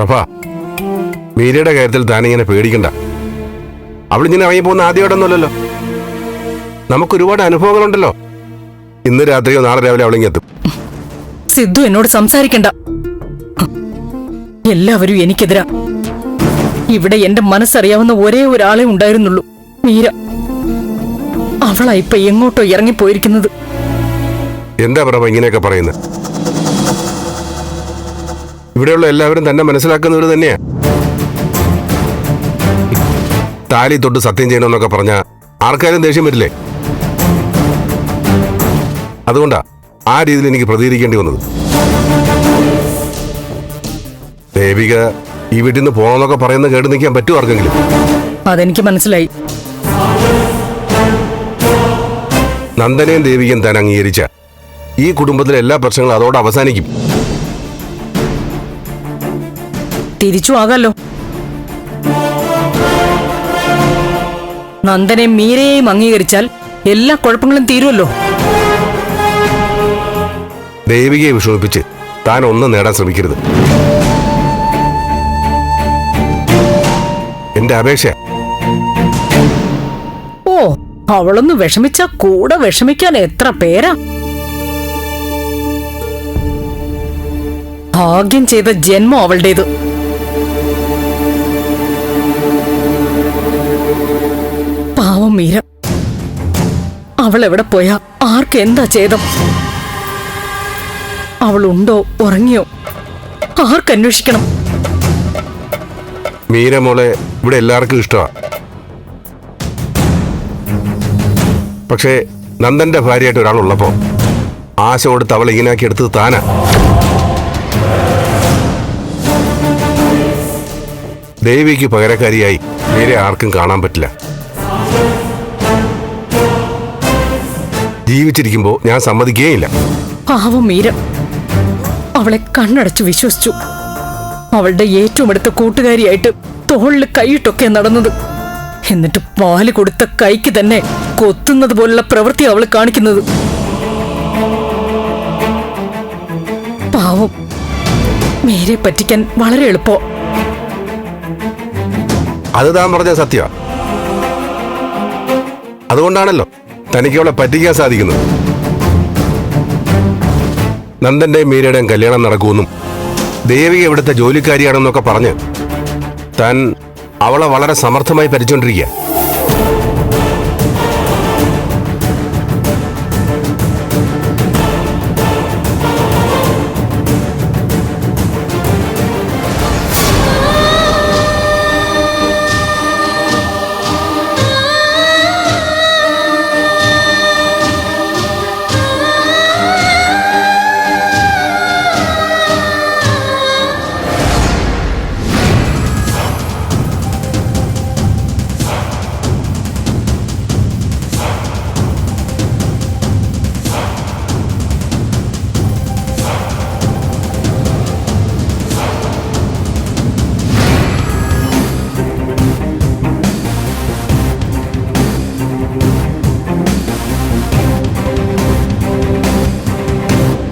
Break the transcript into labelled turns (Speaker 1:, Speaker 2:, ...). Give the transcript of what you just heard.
Speaker 1: പ്രഭ മീരയുടെ കാര്യത്തിൽ താനിങ്ങനെ പേടിക്കണ്ട. അവളിങ്ങനെ ഇറങ്ങി പോകുന്ന ആദ്യമായിട്ടൊന്നുമല്ലല്ലോ. നമുക്ക് ഒരുപാട് അനുഭവങ്ങളുണ്ടല്ലോ. ഇന്ന് രാത്രിയോ നാളെ രാവിലെ അവളിങ്ങെത്തും
Speaker 2: സിദ്ധു എന്നോട് സംസാരിക്കണ്ട. എല്ലാവരും എനിക്കെതിരാ. ഇവിടെ എന്റെ മനസ്സറിയാവുന്ന ഒരേ ഒരാളെ ഉണ്ടായിരുന്നുള്ളൂ മീര. അവളാ ഇപ്പൊ എങ്ങോട്ടോ ഇറങ്ങിപ്പോയിരിക്കുന്നത്.
Speaker 1: എന്താ പ്രഭ ഇങ്ങനെയൊക്കെ പറയുന്നത്? ഇവിടെയുള്ള എല്ലാവരും തന്നെ മനസ്സിലാക്കുന്നവർ തന്നെയാണ് താലി തൊട്ട് സത്യം ചെയ്യണമെന്നൊക്കെ പറഞ്ഞ ആർക്കാരും ദേഷ്യം വരില്ലേ? അതുകൊണ്ടാ ആ രീതിയിൽ എനിക്ക് പ്രതികരിക്കേണ്ടി വന്നത്. ദേവിക ഈ വീട്ടിൽ നിന്ന് പോകണമെന്നൊക്കെ പറയുന്ന കേട് നിൽക്കാൻ പറ്റുമോ ആർക്കെങ്കിലും?
Speaker 2: അതെനിക്ക് മനസ്സിലായി.
Speaker 1: നന്ദനയും ദേവികയും താൻ അംഗീകരിച്ച ഈ കുടുംബത്തിലെ എല്ലാ പ്രശ്നങ്ങളും അതോടെ അവസാനിക്കും.
Speaker 2: തിരിച്ചു ആകാലോ? നന്ദനെ മീരയെയും അംഗീകരിച്ചാൽ എല്ലാ കുഴപ്പങ്ങളും തീരുമല്ലോ
Speaker 1: ദേവികയെ വിഷമിപ്പിച്ച് താൻ ഒന്നും നേടാൻ ശ്രമിക്കരുത്. എന്റെ അപേക്ഷ.
Speaker 2: ഓ അവളൊന്ന് വിഷമിച്ച കൂടെ വിഷമിക്കാൻ എത്ര പേരാ? ഭാഗ്യം ചെയ്ത ജന്മം അവളുടേത്. മീര. അവൾ എവിടെ പോയാ? ആർക്ക് എന്താ ചെയ്തം അവളുണ്ടോ? ഉറങ്ങിയോ? ആർക്കന്വേഷിക്കണം
Speaker 1: മീര മോളെ ഇവിടെ എല്ലാവർക്കും ഇഷ്ടമാണ് പക്ഷേ നന്ദന്റെ ഭാര്യയായിട്ട് ഒരാളുള്ളപ്പോ ആശ കൊടുത്ത് അവൾ ഇങ്ങനെയാക്കി എടുത്തത് താനാ. ദേവിക്ക് പകരക്കാരിയായി മീരെ ആർക്കും കാണാൻ പറ്റില്ല. ജീവിച്ചിരിക്കുമ്പോൾ ഞാൻ സമ്മതിക്കുകയില്ല
Speaker 2: പാവം മീര. അവളെ കണ്ണടച്ചു വിശ്വസിച്ചു. അവളുടെ ഏറ്റവും അടുത്ത കൂട്ടുകാരിയായിട്ട് തോളിൽ കൈയിട്ടൊക്കെ നടന്നത്. എന്നിട്ട് പാൽ കൊടുത്ത കൈക്ക് തന്നെ കൊത്തുന്നത് പോലുള്ള പ്രവൃത്തി അവൾ കാണിക്കുന്നത്. പാവം. മീരെ പറ്റിക്കാൻ വളരെ എളുപ്പം.
Speaker 1: അത് താൻ പറഞ്ഞ സത്യ അതുകൊണ്ടാണല്ലോ തനിക്ക് അവളെ പറ്റിക്കാൻ സാധിക്കുന്നത്. നന്ദന്റെയും മീരയുടെയും കല്യാണം നടക്കുമെന്നും ദേവി ഇവിടുത്തെ ജോലിക്കാരിയാണെന്നൊക്കെ പറഞ്ഞ് താൻ അവളെ വളരെ സമർത്ഥമായി ഭരിച്ചുകൊണ്ടിരിക്കുക